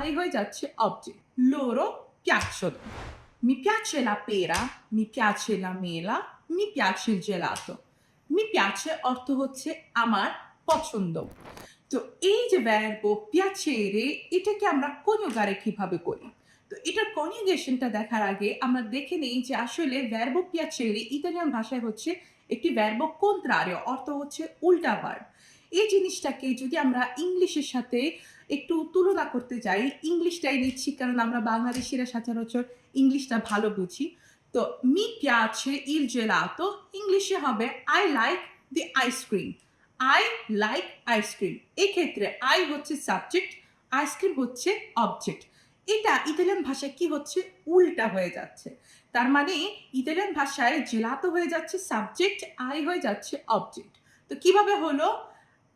I হয়ে যাচ্ছে object loro piacciono mi piace la pera mi piace la mela mi piace il gelato mi piace অর্থ হচ্ছে আমার পছন্দ তো এই যে verbo piacere এটাকে আমরা কনিউগারে কীভাবে করি তো এটার কনিউগেশনটা দেখার আগে আমরা দেখে নেই যে আসলে verbo piacere ইতালিয়ান ভাষায় হচ্ছে একটি verbo contrario অর্থ হচ্ছে উল্টা ভার্ব এই জিনিসটাকে যদি আমরা ইংলিশের সাথে একটু তুলনা করতে যাই, ইংলিশটাই নিচ্ছি কারণ আমরা বাংলাদেশিরা সচরাচর ইংলিশটা ভালো বুঝি। তো মি পিয়াছে ইল জেলাতো ইংলিশে হবে I like the ice cream I like ice cream এক্ষেত্রে আই হচ্ছে সাবজেক্ট আইসক্রিম হচ্ছে অবজেক্ট এটা ইতালিয়ান ভাষায় কি হচ্ছে? উল্টা হয়ে যাচ্ছে। তার মানে ইতালিয়ান ভাষায় জেলাতো হয়ে যাচ্ছে সাবজেক্ট আই হয়ে যাচ্ছে অবজেক্ট তো কীভাবে হলো?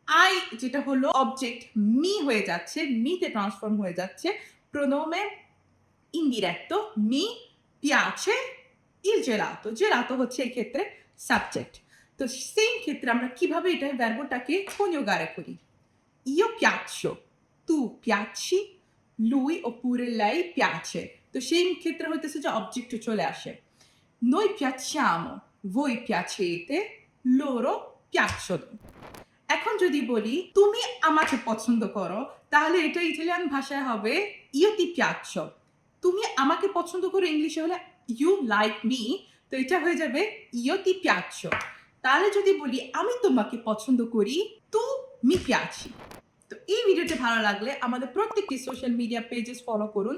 আই যেটা হলো অবজেক্ট মি হয়ে যাচ্ছে মিতে ট্রান্সফর্ম হয়ে যাচ্ছে প্রোনোমে ইনডিরেক্টো মি পিয়াছে ইল জেলাতো জেলাতো হচ্ছে এই ক্ষেত্রে সাবজেক্ট তো সেম ক্ষেত্রে আমরা কীভাবে এটা ভার্বটাকে কনিউগারে করি? Io তু tu লুই ও পুরে লাই পিয়াছে তো সেই ক্ষেত্রে হইতেছে যে অবজেক্ট চলে আসে। Noi piacciamo, voi piacete piacciono এখন যদি বলি, তুমি আমাকে পছন্দ করো, তাহলে এটা ইটালিয়ান ভাষায় হবে ইও তি পিয়াচ্ছো তুমি আমাকে পছন্দ করো ইংলিশে হলে ইউ লাইক মি তো এটা হয়ে যাবে ইও তি পিয়াচ্ছো তাহলে যদি বলি, আমি তোমাকে পছন্দ করি, তু মি পিয়াছি তো এই ভিডিওটি ভালো লাগলে আমাদের প্রত্যেকটি সোশ্যাল মিডিয়া পেজেস ফলো করুন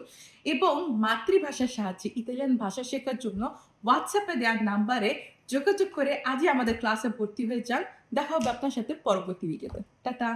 এবং মাতৃভাষার সাহায্যে ইতালিয়ান ভাষা শেখার জন্য হোয়াটসঅ্যাপে দেওয়ার নাম্বারে যোগাযোগ করে আজই আমাদের ক্লাসে ভর্তি হয়ে যান। দেখা হবে আপনার সাথে পরবর্তী ভিডিওতে টাটা।